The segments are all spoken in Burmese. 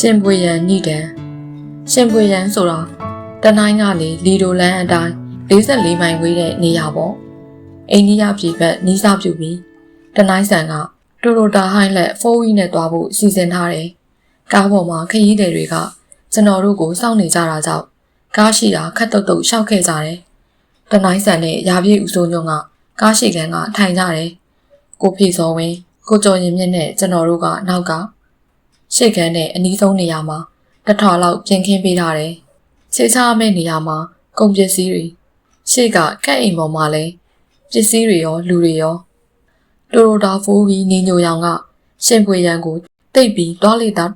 ရှင်ပွေရန်ညိတံရှင်ပွေရန်ဆိုတာတနိုင်းကနေလီဒိုလန်အတိုင်း44မိုင်ဝေးတဲ့နေရာပေါ့အိန္ဒိယပြည်ဘက်နီးစပ်ပြူပြီးတနိုင်းဆန်ကတိုရိုတာဟိုင်းလက်4ဝီနဲ့တွားဖို့စီစဉ်ထားတယ်ကားပေါ်မှာခရီးသည်တွေကကျွန်တော်တို့ကိုစောင့်နေကြတာကြောင့်ကားရှိတာခက်တုတ်တုတ်ရှောက်ခဲ့ကြတယ်တနိုင်းဆန်နဲ့ရာပြည့်ဦးစိုးညွန့်ကကားရှိကန်းကထိုင်ကြတယ်ကိုဖေစောဝင်းကိုကျော်ရင်မြင့်နဲ့ကျွန်တော်တို့ကနောက်က ရှေ့ကန်းနဲ့အနီးဆုံးနေရာမှာတစ်ထော်လောက်ပြင်ခင်းပေးထားတယ်။ခြေချမယ့်နေရာမှာကုန်ပစ္စည်းတွေရှေ့ကကက်အိမ်ပေါ်မှာလည်းပစ္စည်းတွေရောလူတွေရောတိုရိုတာဖိုးပြီးနေညိုရောင်ကရှင်ပွေရန်ကိုတိတ်ပြီးတွားလေတာ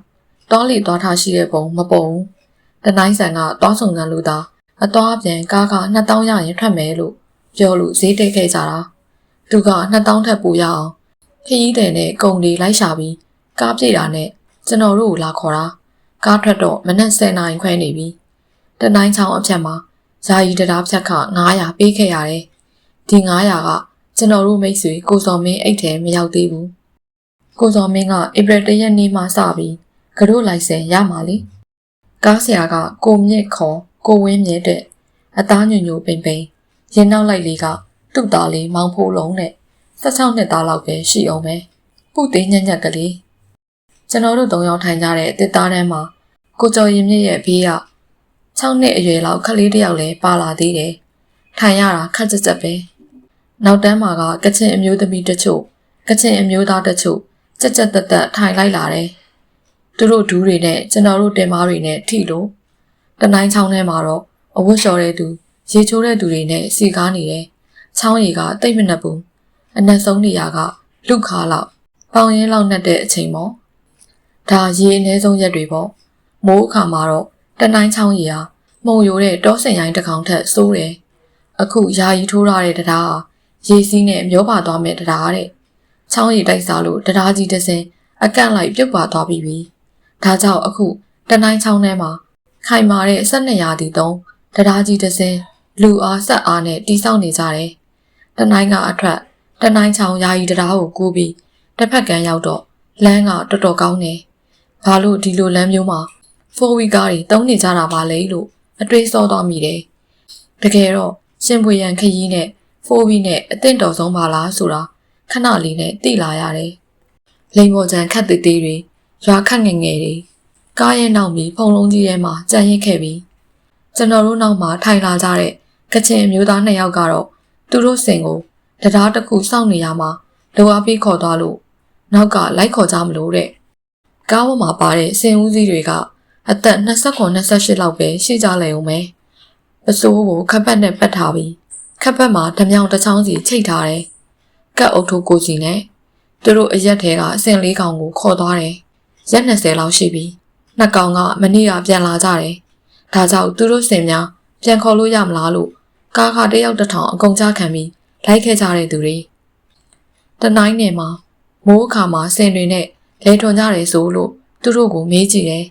တွားလေတွားထားရှိတဲ့ပုံမပုံဘူး။တနိုင်ဆန်ကတွားဆောင်ကန်လို့သာအသွားပြန်ကားက2000ရရင်ထွက်မယ်လို့ပြောလို့ဈေးတိတ်ခဲ့ကြတာ။သူက2000ထပ်ပိုရအောင်ခရီးတယ်နဲ့ကုန်တွေလိုက်ရှာပြီးကားပြေတာနဲ့ ကျွန်တော်တို့ကိုလာခေါ်တာကားထွက်တော့မနက်10နာရီခွဲနေပြီတနိုင်ချောင်းအဖြတ်မှာဇာယီတရားဖြတ်ခ900ပေးခဲ့ရတယ်ဒီ900ကကျွန်တော်တို့မိတ်ဆွေကိုစော်မင်းအိတ်ထဲမရောက်သေးဘူးကိုစော်မင်းကဧပြီတရက်နေ့မှစပြီးကတော့လိုက်စင်ရမှာလေကားဆရာကကိုမြင့်ခေါ်ကိုဝင်းမြင့်တဲ့အသားညွညိုပိန်ပိန်ရင်နောက်လိုက်လေးကသူ့သားလေးမောင်ဖိုးလုံးနဲ့16နှစ်သားလောက်ပဲရှိအောင်ပဲပုသေးညံ့ညံ့ကလေး ကျွန်တော်တို့သုံးယောက်ထိုင်ကြတဲ့တစ်သားတန်းမှာကိုကျော်ရင်မြင့်ရဲ့ဘေးက6နှစ်အရွယ်လောက်ကလေးတစ်ယောက်လည်းပါလာသေးတယ်။ထိုင်ရတာခက်ကြက်ကြက်ပဲ။နောက်တန်းမှာကကချင်အမျိုးသမီးတချို့ကချင်အမျိုးသားတချို့ကြက်ကြက်တက်တက်ထိုင်လိုက်လာတယ်။သူတို့ဒူးတွေနဲ့ကျွန်တော်တို့တင်မားတွေနဲ့ထိလို့တနိုင်းချောင်းထဲမှာတော့အဝတ်လျှော်တဲ့သူရေချိုးတဲ့သူတွေနဲ့စီကားနေတယ်။ချောင်းရီကတိတ်မနှက်ဘူး။အနက်ဆုံးနေရာကလူခါလောက်ပေါင်ရင်းလောက်နဲ့တဲ့အချိန်ပေါ့ ဒါရေအနည်းဆုံးရက်တွေပေါ့မိုးအခါမှာတော့တနိုင်ချောင်းရီဟာမှုံရိုးတဲ့တောစင်ရိုင်းတစ်ကောင်ထက်စိုးတယ်အခုယာယီထိုးထားတဲ့တရားဟာရေစီးနဲ့မျောပါသွားမဲ့တရားတဲ့ချောင်းရီတိုက်စားလို့တရားကြီးတစ်စင်အကန့်လိုက်ပြုတ်ပါသွားပြီးပြီဒါကြောင့်အခုတနိုင်ချောင်းထဲမှာခိုင်မာတဲ့ဆက်နှစ်ရာသီသုံးတရားကြီးတစ်စင်လူအားဆက်အားနဲ့တီးဆောက်နေကြတယ်တနိုင်ကအထက်တနိုင်ချောင်းယာယီတရားကိုကူးပြီးတစ်ဖက်ကန်းရောက်တော့လမ်းကတော်တော်ကောင်းတယ် ဘာလို့ဒီလိုလမ်းမျိုးမှာ4 week ကားတွေတုံးနေကြတာပါလဲလို့အတွေးစောသွားမိတယ်။တကယ်တော့ရှင်ပွေရန်ခရီးနဲ့4 week နဲ့အသင့်တော်ဆုံးပါလားဆိုတာခဏလေးနဲ့သိလာရတယ်။လိန်ပေါ်ချန်ခတ်သေးသေးတွေရွာခတ်ငယ်ငယ်တွေကားရဲ့နောက်ပြီးဖုံလုံးကြီးထဲမှာကြံရစ်ခဲ့ပြီးကျွန်တော်တို့နောက်မှာထိုင်လာကြတဲ့ကချင်အမျိုးသားနှစ်ယောက်ကတော့သူတို့စင်ကိုတရားတစ်ခုစောင့်နေရမှာလိုအပ်ပြီးခေါ်သွားလို့နောက်ကလိုက်ခေါ်ကြမလို့တဲ့ ကားပေါ်မှာပါတဲ့စင်ဦးစီးတွေကအသက်29 28လောက်ပဲရှိကြလေဦးမယ်။ပစိုးကိုခပ်ပတ်နဲ့ပတ်ထားပြီးခပ်ပတ်မှာဓမြောင်တစ်ချောင်းစီချိတ်ထားတယ်။ကတ်အုပ်ထုပ်ကိုစီနဲ့သူတို့အရက်ထဲကအစင်လေးကောင်ကိုခေါ်သွားတယ်။ရက်20လောက်ရှိပြီ။နှစ်ကောင်ကမနေ့ကပြန်လာကြတယ်။ဒါကြောင့်သူတို့စင်များပြန်ခေါ်လို့ရမလားလို့ကားကတယောက်တစ်ထောင်အကုန်ကြခံပြီးလိုက်ခဲ့ကြတဲ့သူတွေ။တနိုင်နယ်မှာမိုးအခါမှာစင်တွေနဲ့ လဲထွန်ကြတယ်ဆိုလို့သူတို့ကိုမေးကြည့်တယ်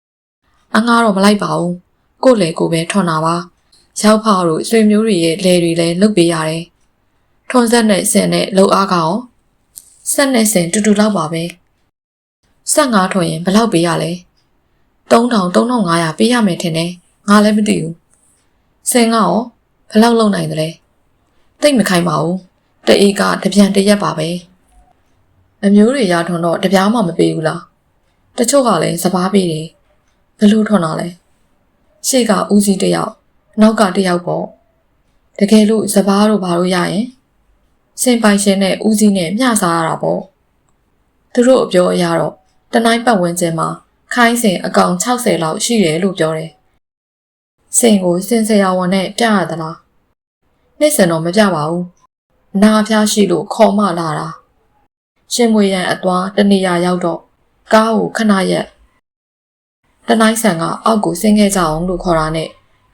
။အငားတော့မလိုက်ပါဘူး။ကို့လေကိုပဲထွန်တာပါ။ရောက်ဖောက်တို့ဆွေမျိုးတွေရဲ့လဲတွေလည်းလုတ်ပေးရတယ်။ထွန်ဆက်နဲ့စင်နဲ့လှုပ်အားကရောဆက်နဲ့စင်တူတူလောက်ပါပဲ။ဆက်ငါထွန်ရင်ဘယ်လောက်ပေးရလဲ။3000 3500ပေးရမယ်ထင်တယ်။ငါလည်းမသိဘူး။စင်ကရောဘယ်လောက်လုံနိုင်သလဲ။တိတ်မခိုင်းပါဘူး။တအေးကတပြန်တရက်ပါပဲ။ အမျိုးတွေရထွန်တော့တပြားမှမပေးဘူးလားတချို့ကလည်းစပားပေးတယ်ဘလို့ထွန်တာလဲရှေ့ကဦးစီးတစ်ယောက်နောက်ကတစ်ယောက်ပေါ့တကယ်လို့စပားတို့ဘာလို့ရရင်စင်ပိုင်ရှင်နဲ့ဦးစီးနဲ့မျှစားရတာပေါ့သူတို့အပြောအရတော့တနိုင်ပတ်ဝန်းကျင်မှာခိုင်းစင်အကောင်60လောက်ရှိတယ်လို့ပြောတယ်စင်ကိုစင်ဆရာဝန်နဲ့ပြရသလားနေ့စင်တော့မပြပါဘူးအနာဖျားရှိလို့ခေါ်မလာတာ ရှင်မွေရန်အသွားတနေရာရောက်တော့ကားကိုခဏရက်တနိုင်ဆန်ကအောက်ကိုဆင်းခဲ့ကြအောင်လို့ခေါ်တာနဲ့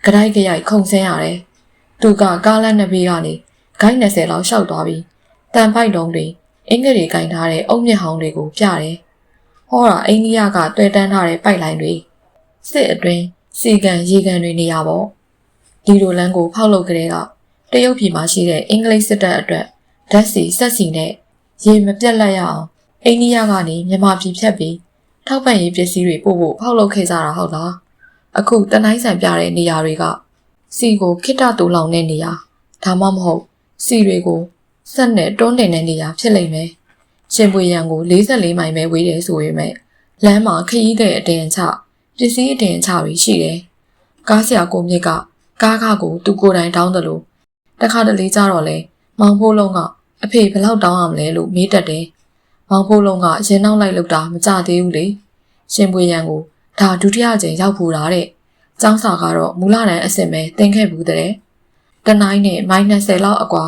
ကြိုက်ကြိုက်ခုန်ဆင်းရတယ်။သူကကားလမ်းနှစ်ဘေးကနေဂိုင်း20လောက်ရှောက်သွားပြီးတန်ဖိုက်တုံးတွေအင်္ဂလိပ်ကင်ထားတဲ့အုတ်မြင့်ဟောင်းတွေကိုပြတယ်။ဟောတာအိန္ဒိယကတွေ့တန်းထားတဲ့ပိုက်လိုင်းတွေစစ်အတွင်းစီကန်ရေကန်တွေနေရပေါ့။ဒီလိုလမ်းကိုဖောက်လုပ်ကြတဲ့ကတရုတ်ပြည်မှာရှိတဲ့အင်္ဂလိပ်စစ်တပ်အတွက်ဓာတ်စီဆက်စီနဲ့ ရေမပြတ်လက်ရအောင်အိန္ဒိယကနေမြန်မာပြည်ဖြတ်ပြီးထောက်ပံ့ရေးပစ္စည်းတွေပို့ဖို့ဖောက်လုပ်ခဲ့ကြတာဟုတ်လားအခုတနိုင်းဆန်ပြတဲ့နေရာတွေကစီကိုခိတ္တတူလောင်တဲ့နေရာဒါမှမဟုတ်စီတွေကိုဆက်နဲ့တွန်းတင်တဲ့နေရာဖြစ်လိမ့်မယ်ရှင်ပွေရန်ကို44မိုင်ပဲဝေးတယ်ဆိုရင်မဲ့လမ်းမှာခရီးတဲ့အတင်ချပစ္စည်းအတင်ချတွေရှိတယ်ကားဆရာကိုမြစ်ကကားခကိုသူကိုယ်တိုင်တောင်းတယ်လို့တခါတလေကြတော့လေမောင်ဖိုးလုံးက အဖေဘယ်လောက်တောင်းရမလဲလို့မေးတတ်တယ်မောင်ဖိုးလုံးကရင်နောက်လိုက်လောက်တာမကြသေးဘူးလေရှင်ပွေရန်ကိုဒါဒုတိယကြိမ်ရောက်ဖို့တာတဲ့ចောင်းစာကတော့မူလတန်းအစစ်ပဲတင်ခဲ့ဘူးတဲ့တနိုင်းနဲ့မိုင်း20လောက်အကွာ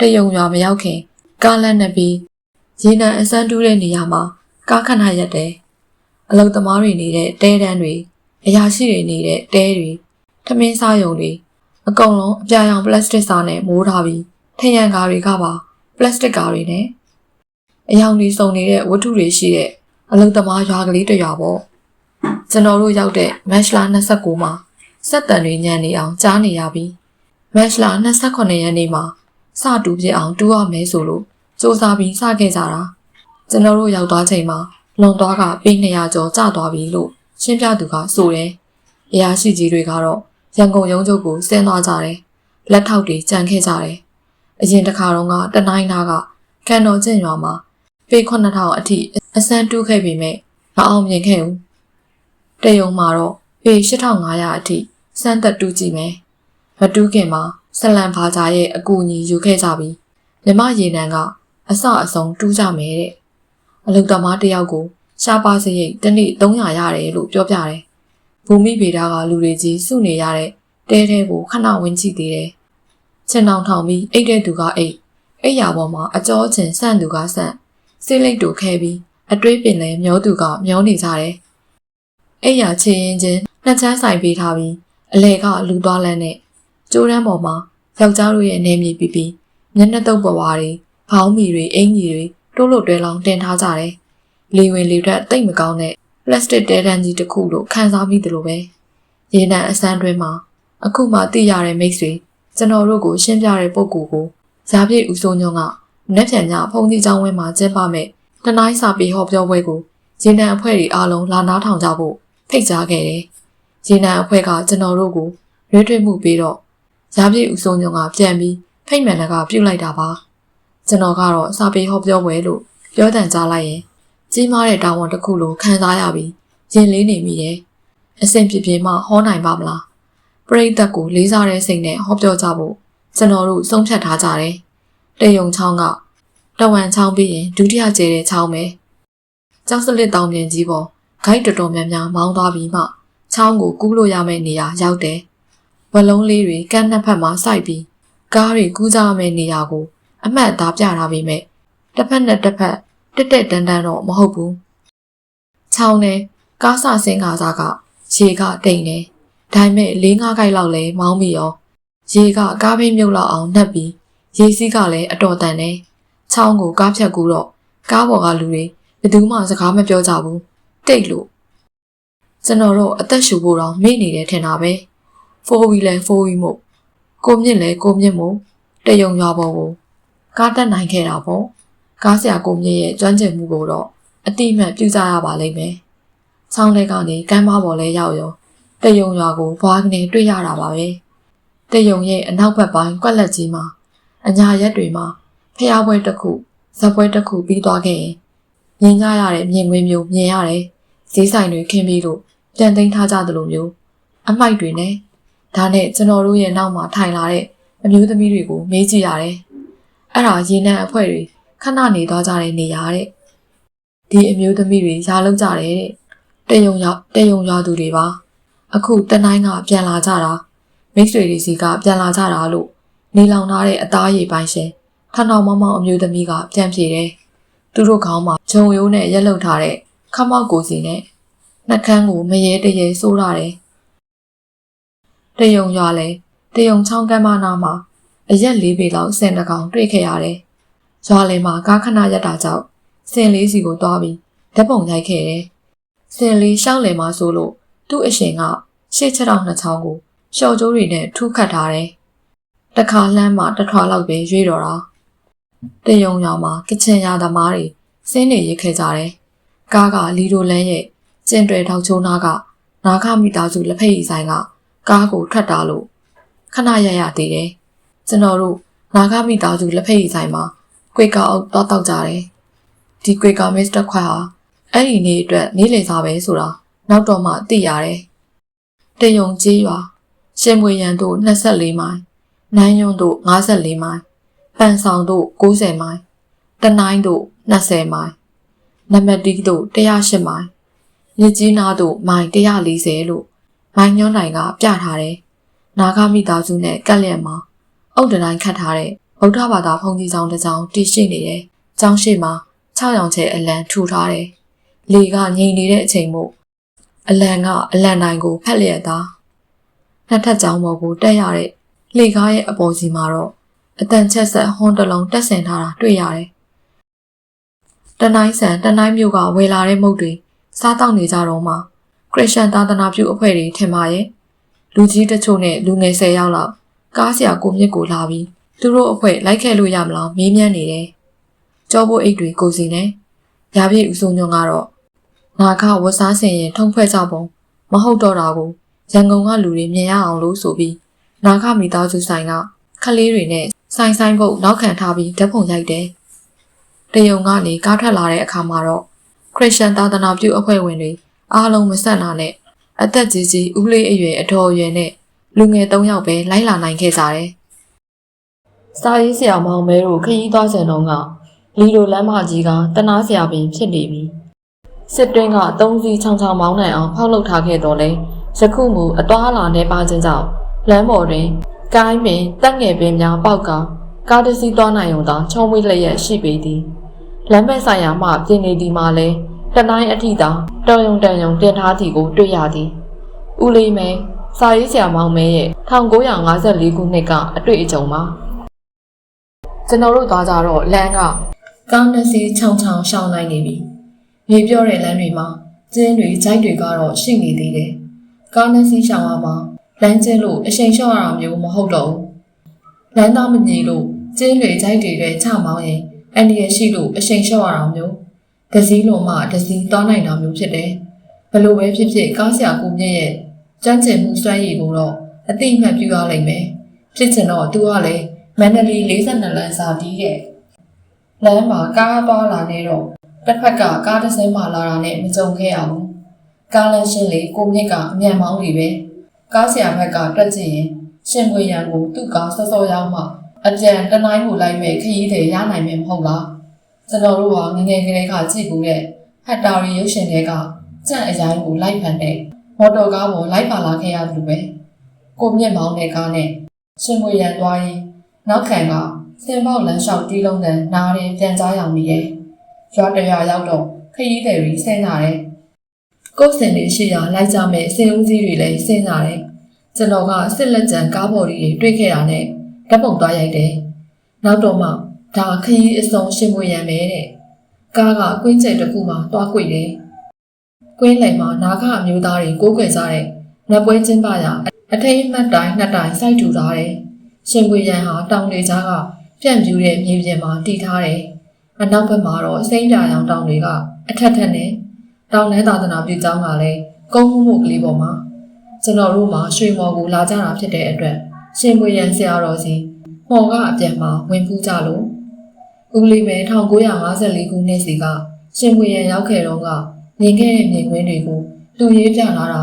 တယုံရွာမရောက်ခင်ကားလန့်နေပြီးရေနံအစမ်းတူးတဲ့နေရာမှာကားခဏရက်တယ်အလုသမားတွေနေတဲ့တဲတန်းတွေအရာရှိတွေနေတဲ့တဲတွေထမင်းစားရုံတွေအကုန်လုံးအပြာရောင်ပလတ်စတစ်စာနဲ့မိုးထားပြီးထရန်ကားတွေကပါ ပလတ်စတစ်ကားတွေနဲ့အယောင်တွေစုံနေတဲ့ဝတ္ထုတွေရှိတဲ့အလုသမားရွာကလေးတစ်ရွာပေါ့ကျွန်တော်တို့ရောက်တဲ့မတ်လ29မှာစက်တန်တွေညံနေအောင်ကြားနေရပြီမတ်လ28ရက်နေ့မှာစတူပြစ်အောင်တူရမယ်ဆိုလို့စူးစမ်းပြီးစခဲ့ကြတာကျွန်တော်တို့ရောက်သွားချိန်မှာလွန်သွားကပေ200ကျော်ကျသွားပြီလို့ရှင်းပြသူကဆိုတယ်အရာရှိကြီးတွေကတော့ရန်ကုန်ရုံးချုပ်ကိုဆင်းသွားကြတယ်လက်ထောက်တွေကြံခဲ့ကြတယ် အရင်တစ်ခါတော့ကတနိုင်းသားကကန်တော်ကျင့်ရွာမှာပေ9000အထိအစမ်းတူးခဲ့ပေမဲ့မအောင်မြင်ခဲ့ဘူးတယုံမှာတော့ပေ8500အထိစမ်းသက်တူးကြည့်မယ်မတူးခင်မှာဆလန်ဖာဂျာရဲ့အကူအညီယူခဲ့ကြပြီးမြမရေနံကအစအဆုံးတူးကြမယ်တဲ့အလုတ္တမတယောက်ကိုရှားပါစရိတ်တစ်နေ့300ရတယ်လို့ပြောပြတယ်ဘူမိဗေဒကလူတွေကြီးစုနေရတဲ့တဲတဲကိုခဏဝင်ကြည့်သေးတယ် ချင်အောင်ထောင်ပြီးအိတ်တဲ့သူကအိတ်အိတ်ရပေါ်မှာအကြောချင်ဆန့်သူကဆန့်စိတ်လိတ်တူခဲပြီးအတွေးပင်လဲမျောသူကမျောနေကြတယ်အိတ်ရချင်ရင်ချင်းနှစ်ချမ်းဆိုင်ပေးထားပြီးအလဲကလူသွားလန်းနဲ့ကျိုးရမ်းပေါ်မှာယောက်ျားတို့ရဲ့အနေမြည်ပြီးပြီးမျက်နှာတုပ်ပွားတွေဘောင်းမီတွေအင်ကြီးတွေတိုးလို့တွဲလောင်းတင်ထားကြတယ်လေဝင်လေထွက်တိတ်မကောင်းတဲ့ပလတ်စတစ်တဲတန်းကြီးတစ်ခုလို့ခံစားမိတယ်လို့ပဲရေနံအစမ်းတွင်းမှာအခုမှသိရတဲ့မိတ်ဆွေ ကျွန်တော်တို့ကိုရှင်းပြတဲ့ပုံကူကိုဇာပြည့်ဦးစိုးညုံကမနေ့ပြန်ညဖုန်ကြီးကျောင်းဝင်းမှာကျင်းပမဲ့တနိုင်းစာပေဟောပြောပွဲကိုရေနံအဖွဲ့တွေအားလုံးလာနားထောင်ကြဖို့ဖိတ်ကြားခဲ့တယ်ရေနံအဖွဲ့ကကျွန်တော်တို့ကိုရွေးထွေးမှုပြီးတော့ဇာပြည့်ဦးစိုးညုံကပြန်ပြီးဖိတ်မှန်တကပြုတ်လိုက်တာပါကျွန်တော်ကတော့စာပေဟောပြောပွဲလို့ပြောတန်ကြားလိုက်ရင်ကြီးမားတဲ့တာဝန်တစ်ခုလိုခံစားရပြီးရင်လေးနေမိတယ်။အဆင်ပြေပြေမှဟောနိုင်ပါမလား။ ပရိသတ်ကိုလေးစားတဲ့စိတ်နဲ့ဟောပြောကြဖို့ကျွန်တော်တို့ဆုံးဖြတ်ထားကြတယ်။တေယုံချောင်းကတဝန်ချောင်းပြီးရင်ဒုတိယကျဲတဲ့ချောင်းပဲ။ကျောက်စလစ်တောင်ပြင်ကြီးပေါ်ဂိုက်တော်တော်များများမောင်းသွားပြီးမှချောင်းကိုကူးလို့ရမယ့်နေရာရောက်တယ်။ဝလုံးလေးတွေကန်းနှစ်ဖက်မှာစိုက်ပြီးကားတွေကူးကြမယ့်နေရာကိုအမှတ်အသားပြထားပြီးမြဲတစ်ဖက်နဲ့တစ်ဖက်တက်တက်တန်းတန်းတော့မဟုတ်ဘူး။ချောင်းနဲ့ကားဆဆင်းကားစားကရေကတိမ်နေ။ ဒါပေမဲ့၄၅ခိုက်လောက်လဲမောင်းမိရော။ရေကကားဘင်းမြုပ်လောက်အောင်နှက်ပြီးရေစီးကလည်းအတော်တန်နေ။ချောင်းကိုကားဖြတ်ကူတော့ကားပေါ်ကလူတွေဘယ်သူမှစကားမပြောကြဘူး။တိတ်လို့ကျွန်တော်တို့အသက်ရှူဖို့တော့မေ့နေတယ်ထင်တာပဲ။ဖိုးဝီလဲဖိုးဝီမို့ကိုမြင့်လဲကိုမြင့်မို့တယုံရွာပေါ်ကိုကားတက်နိုင်ခဲ့တာပေါ့။ကားဆရာကိုမြင့်ရဲ့ကျွမ်းကျင်မှုကိုတော့အတိအမှန်ပြုကြရပါလိမ့်မယ်။ဆောင်းထဲကနေကမ်းမပေါ်လဲရောက်ရော တယုံရွာကိုဘွားကနေတွေ့ရတာပါပဲ။တယုံရဲ့အနောက်ဘက်ပိုင်းကွက်လက်ကြီးမှာအညာရက်တွေမှာဖျားပွဲတစ်ခုဇက်ပွဲတစ်ခုပြီးသွားခဲ့ရင်မြင်ကြရတဲ့မြင်ကွင်းမျိုးမြင်ရတယ်။ဈေးဆိုင်တွေခင်းပြီးလို့ပြန်သိမ်းထားကြသလိုမျိုးအမိုက်တွေနဲ့ဒါနဲ့ကျွန်တော်တို့ရဲ့နောက်မှာထိုင်လာတဲ့အမျိုးသမီးတွေကိုမေးကြည့်ရတယ်။အဲ့ဒါရေနံအဖွဲ့တွေခဏနေသွားကြတဲ့နေရာတဲ့ဒီအမျိုးသမီးတွေရာလောက်ကြတယ်တဲ့တယုံရောက်တယုံရောက်သူတွေပါ အခုတနိုင်းကပြန်လာကြတာမိတ်ဆွေတွေစီကပြန်လာကြတာလို့နေလောင်ထားတဲ့အသားရည်ပိုင်းရှင်ထထောင်မောင်းမောင်းအမျိုးသမီးကပြန်ပြေတယ်သူတို့ခေါင်းမှာဂျုံရိုးနဲ့ရက်လုတ်ထားတဲ့ခမောက်ကိုစီနဲ့နှက်ခမ်းကိုမရဲတရဲစိုးရတယ်တယုံရွာလဲတယုံချောင်းကမ်းမနာမှာအရက်လေးပေလောက်စင်တကောင်တွေ့ခဲ့ရတယ်ရွာလယ်မှာကားခဏရက်တာကြောင့်စင်လေးစီကိုတွားပြီးဓာတ်ပုံရိုက်ခဲ့တယ်။စင်လေးရှောင်းလယ်မှာဆိုလို့ သူ့အရှင်ကရှေ့ချက်တော်နှစ်ချောင်းကိုရှော့ကျိုးတွေနဲ့ထူးခတ်ထားတယ်။တခါလှမ်းမှတထွာလောက်ပဲရွေးတော့တာ။တယုံရောင်မှာကချင်ရသမားတွေစင်းနေရစ်ခဲ့ကြတယ်။ကားကလီဒိုလန်းရဲ့ကျင်တွေထောက်ချိုးနာကနာခမိသားစုလက်ဖက်ရည်ဆိုင်ကကားကိုထွက်တာလို့ခဏရရသေးတယ်ကျွန်တော်တို့နာခမိသားစုလက်ဖက်ရည်ဆိုင်မှာကွေကာအုပ်တော့တောက်ကြတယ်ဒီကွေကာမစ္စတာခွာဟာအဲ့ဒီနေ့အတွက်နေ့လည်စာပဲဆိုတာ နောက်တော့မှသိရတယ်တယုံကြီးရွာရှင်မွေရန်တို့24မိုင်နန်းယွန်းတို့54မိုင်ပန်ဆောင်တို့90မိုင်တနိုင်းတို့20မိုင်နမတီးတို့108မိုင်မြစ်ကြီးနားတို့မိုင်140လို့မိုင်ညွန်းနိုင်ကပြထားတယ်။နာဂမိသားစုနဲ့ကက်လျက်မှာအုတ်တတိုင်းခတ်ထားတဲ့ဗုဒ္ဓဘာသာဘုန်းကြီးကျောင်းတစ်ကျောင်းတည်ရှိနေတယ်။ကျောင်းရှိမှာ6ရောင်ချဲအလံထူထားတယ်။လေကငြိမ်နေတဲ့အချိန်မို့ အလံကအလံတိုင်းကိုဖက်လျက်သားနှစ်ထပ်ကျောင်းပေါ်ကိုတက်ရတဲ့လေကားရဲ့အပေါ်စီမှာတော့အတန်ချက်ဆက်ဟွန်းတစ်လုံးတက်ဆင်ထားတာတွေ့ရတယ်။တနိုင်းဆန်တနိုင်းမြို့ကဝယ်လာတဲ့မုတ်တွေစားတောက်နေကြတော့မှခရစ်ယာန်သာသနာပြုအဖွဲ့တွေထင်ပါရဲ့လူကြီးတချို့နဲ့လူငယ်၁၀ယောက်လောက်ကားဆရာကိုမြင့်ကိုလာပြီးသူတို့အဖွဲ့လိုက်ခဲ့လို့ရမလားမေးမြန်းနေတယ်။ကြောဖို့အိတ်တွေကိုစီနေ။ရာပြည့်ဦးစုံညွန့်ကတော့ နာခဝတ်စားစင်ရင်ထုံဖွဲ့ကြပုံမဟုတ်တော့တာကိုရန်ကုန်ကလူတွေမြင်ရအောင်လို့ဆိုပြီးနာခမိသားစုဆိုင်ကခလေးတွေနဲ့ဆိုင်ဆိုင်ဖို့နောက်ခံထားပြီးဓာတ်ပုံရိုက်တယ်။တယုံကနေကားထွက်လာတဲ့အခါမှာတော့ခရစ်ယာန်သာသနာပြုအဖွဲ့ဝင်တွေအားလုံးမဆက်လာနဲ့အသက်ကြီးကြီးဦးလေးအရွယ်အတော်အရွယ်နဲ့လူငယ်၃ယောက်ပဲလိုက်လာနိုင်ခဲ့ကြတယ်။စာရေးဆရာမောင်မဲတို့ခရီးသွားစဉ်တုန်းကလီလိုလမ်းမကြီးကတနာဆရာပင်ဖြစ်နေပြီ။ စစ်တွင်းကသုံးစီချောင်းချောင်းမောင်းနိုင်အောင်ဖောက်လုပ်ထားခဲ့တော့လေယခုမူအသွားအလာနဲ့ပါခြင်းကြောင့်လမ်းပေါ်တွင်ကိုင်းပင်တက်ငယ်ပင်များပေါက်ကကားတစ်စီးသွားနိုင်ုံသာချုံမွေးလျက်ရှိပေသည်လမ်းဘက်ဆိုင်ရာမှပြင်နေသည်မှာလဲတတိုင်းအထိသာတော်ယုံတန်ယုံတင်ထားသည်ကိုတွေ့ရသည်ဦးလေးမဲစာရေးဆရာမောင်မဲရဲ့1954ခုနှစ်ကအတွေ့အကြုံပါကျွန်တော်တို့သွားကြတော့လမ်းကကောင်းတစ်စီးချောင်းချောင်းရှောင်းလိုက်နေပြီ မြေပြော့တဲ့လမ်းတွေမှာကျင်းတွေဂျိုက်တွေကတော့ရှိနေသေးတယ်ကားနှစ်စီးရှောင်းရမှာလမ်းကျင်းလို့အချိန်လျှော့ရတာမျိုးမဟုတ်တော့ဘူးလမ်းသားမညီလို့ကျင်းတွေဂျိုက်တွေလည်းချမောင်းရင်အန်ဒီရရှိလို့အချိန်လျှော့ရတာမျိုးတစည်းလုံးမှတစည်းသွားနိုင်တာမျိုးဖြစ်တယ်ဘလို့ပဲဖြစ်ဖြစ်ကားဆရာကိုမြင့်ရဲ့ကြမ်းကျင်မှုစွမ်းရည်ကိုတော့အတိအမှတ်ပြုရလိမ့်မယ်ဖြစ်ချင်တော့သူကလည်းမန္တလေး42လမ်းစာပြီးတဲ့လမ်းမှာကားသွားလာနေတော့ တစ်ဖက်ကကားတစ်စင်းမှလာတာနဲ့မကြုံခဲ့ရဘူးကားလမ်းရှင်းလေကိုမြင့်ကအမြန်မောင်းနေပဲကားဆရာဘက်ကတွက်ကြည့်ရင်ရှင်မွေရန်ကိုသူ့ကားစောစောရောက်မှအကြံတနိုင်းကိုလိုက်မဲ့ခရီးတွေရနိုင်မယ်မဟုတ်လားကျွန်တော်တို့ကငငယ်ကလေးကကြည့်ဘူးတဲ့ဟတ်တာရီရုပ်ရှင်တွေကကြန့်အရိုင်းကိုလိုက်ဖန်တဲ့မော်တော်ကားပေါ်လိုက်ပါလာခဲ့ရတယ်ပဲကိုမြင့်မောင်းတဲ့ကားနဲ့ရှင်မွေရန်သွားရင်နောက်ခံကစင်ပေါက်လမ်းလျှောက်တီးလုံးတဲ့နားရင်ပြန်ကြားရောက်နေရဲ့ ရွာတရွာရောက်တော့ခရီးတွေဆင်းလာတယ်ကိုယ်စင်တွေရှိရာလိုက်ကြမဲ့စင်ဦးစီးတွေလည်းဆင်းလာတယ်ကျွန်တော်ကစစ်လက်ကြံကားပေါ်တွေတွေ့ခဲ့တာနဲ့ဓာတ်ပုံသွားရိုက်တယ်နောက်တော့မှဒါခရီးအစုံရှင်းမွေရံမယ်တဲ့ကားကကွင်းကျဲတစ်ခုမှတွားကွေတယ်ကွင်းလယ်မှာနာခအမျိုးသားတွေကိုးကွယ်ကြတဲ့နတ်ပွဲချင်းပါရာအထိတ်မှတ်တိုင်းနှစ်တိုင်းစိုက်ထူထားတယ်ရှင်မွေရံဟာတောင်တွေကြားကပြန့်ပြူတဲ့မြေပြင်မှာတည်ထားတယ် အနောက်ဘက်မှာတော့စိမ့်ပြာရောင်တောင်တွေကအထက်ထက်နဲ့တောင်လဲသာသနာပြုကျောင်းကလည်းကုန်းမှုမှုကလေးပေါ်မှာကျွန်တော်တို့မှာရွှေမော်ကိုလာကြတာဖြစ်တဲ့အတွက်ရှင်မွေရန်ဆရာတော်စီဟော်ကအပြန်မှာဝင်ဖူးကြလို့ဦးလေးပဲ1954ခုနှစ်စီကရှင်မွေရန်ရောက်ခဲ့တော့ကမြင်ခဲ့တဲ့မြင်ကွင်းတွေကိုလူရေးပြလာတာ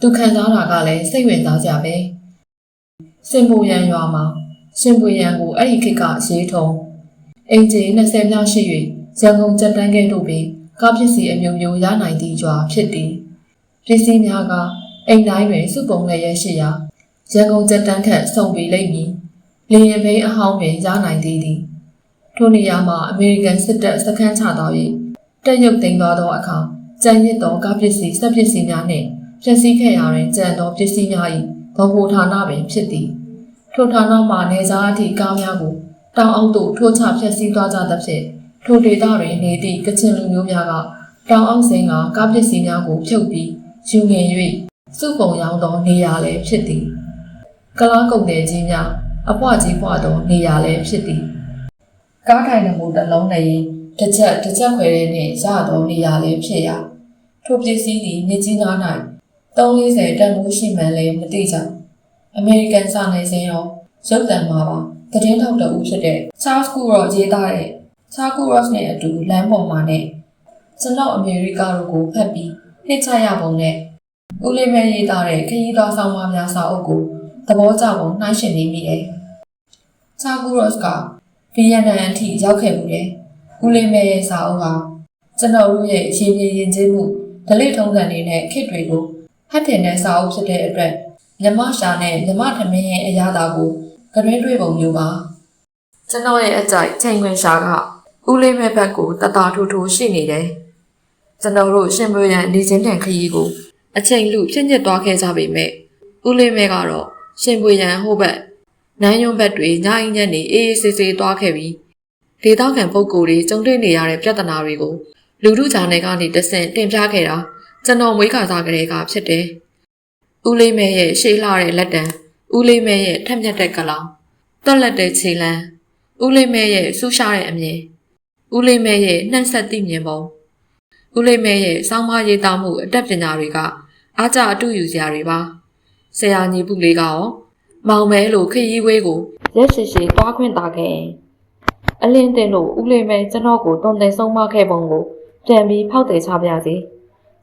သူခံစားတာကလည်းစိတ်ဝင်စားကြပဲစင်ပူရန်ရွာမှာရှင်ပွေရန်ကိုအဲ့ဒီခေတ်ကရေးထုံ အင်ဂျီ20မြောက်ရှိ၍ရန်ကုန်စက်တန်းကဲ့သို့ပင်ကားပစ္စည်းအမျိုးမျိုးရနိုင်သည့်ရွာဖြစ်သည်ပစ္စည်းများကအိမ်တိုင်းတွင်စုပုံလည်းရရှိရာရန်ကုန်စက်တန်းထက်စုံပေလိမ့်မည်လင်းရင်ဘိန်းအဟောင်းပင်ရနိုင်သေးသည်ထိုနေရာမှာအမေရိကန်စစ်တပ်စခန်းချသွား၍တက်ရုပ်သိမ်းသွားသောအခါကြံရစ်သောကားပစ္စည်းစက်ပစ္စည်းများနှင့်ဖျက်ဆီးခဲ့ရာတွင်ကြံသောပစ္စည်းများ၏ဘဝဌာနပင်ဖြစ်သည်ထိုဌာနမှနေစားအထိကားများကို တောင်အောက်သို့ထိုးချဖျက်ဆီးသွားကြသဖြင့်ထိုဒေသတွင်နေသည့်ကချင်လူမျိုးများကတောင်အောက်စိမ်းကကားပစ္စည်းများကိုဖြုတ်ပြီးယူငင်၍စုပုံရောင်းသောနေရာလည်းဖြစ်သည်ကလားကုန်တဲ့ကြီးများအပွားကြီးပွားသောနေရာလည်းဖြစ်သည်ကားထိုင်နမူတစ်လုံးနဲ့တစ်ချက်တစ်ချက်ခွဲတဲ့နှင့်ရသောနေရာလည်းဖြစ်ရာထိုပစ္စည်းသည်မြစ်ကြီးနား၌340တန်ဖိုးရှိမှန်လည်းမသိကြအမေရိကန်စာနယ်ဇင်းရောရုပ်သံမှာပါ သတင်းထောက်တအုပ်ဖြစ်တဲ့ Charles Kuros ရေးသားတဲ့ Charles Kuros နဲ့အတူလမ်းပေါ်မှာနဲ့ကျွန်တော်အမေရိကတို့ကိုဖတ်ပြီးနှစ်ချရပုံနဲ့ဦးလေးမဲရေးသားတဲ့ခရီးသွားဆောင်မများစာအုပ်ကိုသဘောကျပုံနှိုင်းယှဉ်နေမိတယ်။ Charles Kuros ကဗီယက်နမ်အထိရောက်ခဲ့မှုတယ်။ဦးလေးမဲရဲ့စာအုပ်ဟာကျွန်တော်တို့ရဲ့ရေမြေရင်ကျေးမှုဒလိထုံးစံတွေနဲ့ခေတ်တွေကိုဟတ်တင်တဲ့စာအုပ်ဖြစ်တဲ့အတွက်မြမရှာနဲ့မြမထမင်းရဲ့အရာသာကို ကတွင်းတွေ့ပုံမျိုးပါကျွန်တော်ရဲ့အကြိုက်ချိန်ခွင်ရှာကဦးလေးမဲ့ဘက်ကိုတတာထိုးထိုးရှိနေတယ်ကျွန်တော်တို့ရှင်မွေရန်နေချင်းတန်ခရီးကိုအချိန်လူဖြစ်ညစ်သွားခဲ့ကြပေမဲ့ဦးလေးမဲ့ကတော့ရှင်မွေရန်ဟိုဘက်နန်းယွန်းဘက်တွေညအိညက်နေအေးအေးဆေးဆေးသွားခဲ့ပြီးဒေသခံပုဂ္ဂိုလ်တွေကြုံတွေ့နေရတဲ့ပြဿနာတွေကိုလူထုကြားနယ်ကနေတဆင့်တင်ပြခဲ့တာကျွန်တော်မွေးခါစားကလေးကဖြစ်တယ်။ဦးလေးမဲရဲ့ရှေးလှတဲ့လက်တံ ဦးလေးမဲရဲ့ထက်မြက်တဲ့ကလောင်တွက်လက်တဲ့ခြေလန်းဦးလေးမဲရဲ့ဆူရှားတဲ့အမြင်ဦးလေးမဲရဲ့နှံ့ဆက်သိမြင်ပုံဦးလေးမဲရဲ့စောင်းမရေးသားမှုအတတ်ပညာတွေကအားကြအတူယူစရာတွေပါဆရာညီပုလေးကရောမောင်မဲလိုခရီးဝေးကိုရက်ရှိရှိသွားခွင့်တာခဲ့ရင်အလင်းတင်လို့ဦးလေးမဲကျွန်တော်ကိုတွန်တင်ဆုံးမခဲ့ပုံကိုပြန်ပြီးဖောက်တယ်ချပါရစေ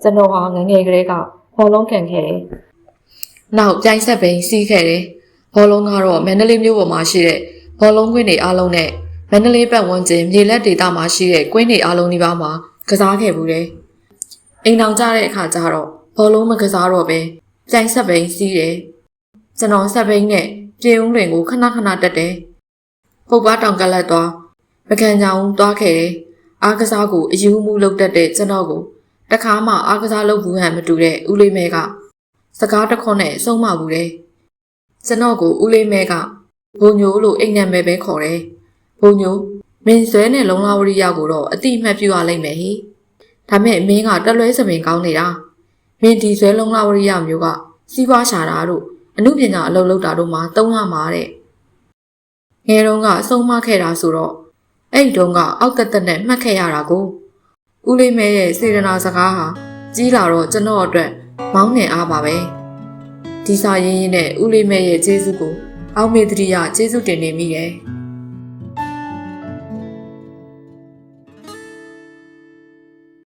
ကျွန်တော်ဟာငငယ်ကလေးကဘောလုံးကန်ခဲ့တယ် နောက်ပြိုင်ဆက်ပိန်စီးခဲ့တယ်ဘောလုံးကတော့မန္တလေးမြို့ပေါ်မှာရှိတဲ့ဘောလုံးကွင်းတွေအားလုံးနဲ့မန္တလေးပတ်ဝန်းကျင်မြေလက်ဒေသမှာရှိတဲ့ကွင်းတွေအားလုံးဒီပါမှာကစားခဲ့ဘူးတယ်အိမ်အောင်ကြတဲ့အခါကျတော့ဘောလုံးမကစားတော့ပဲပြိုင်ဆက်ပိန်စီးတယ်ကျွန်တော်ဆက်ပိန်နဲ့ပြေဦးလွင်ကိုခဏခဏတက်တယ်ပုပ်ပါတောင်ကလတ်သွားပကံကြောင်သွားခဲ့တယ်အားကစားကိုအယူမှုလုပ်တတ်တဲ့ကျွန်တော်ကိုတခါမှအားကစားလုပ်ဘူးဟန်မတူတဲ့ဦးလေးမဲက စကားတစ်ခွန်းနဲ့ဆုံးမဘူးတယ်ကျွန်တော်ကိုဦးလေးမဲကဘုံညိုလို့အိမ်နာမည်ပဲခေါ်တယ်ဘုံညိုမင်းဆွဲနဲ့လုံလာဝရိယကိုတော့အတိအမှတ်ပြုရလိမ့်မယ်ဟိဒါမဲ့မင်းကတက်လွဲစပင်ကောင်းနေတာမင်းဒီဆွဲလုံလာဝရိယမျိုးကစီးပွားရှာတာတို့အမှုပညာအလုပ်လုပ်တာတို့မှတုံးရမှာတဲ့ငယ်တုန်းကအဆုံးမခဲ့တာဆိုတော့အဲ့ဒီတုန်းကအောက်တက်တက်နဲ့မှတ်ခဲ့ရတာကိုဦးလေးမဲရဲ့စေတနာစကားဟာကြီးလာတော့ကျွန်တော်အတွက် မောင်းနေအားပါပဲဒီစာရင်းရင်းနဲ့ဦးလေးမဲရဲ့ကျေးဇူးကိုအောက်မေတ္တရိယကျေးဇူးတင်နေမိတယ်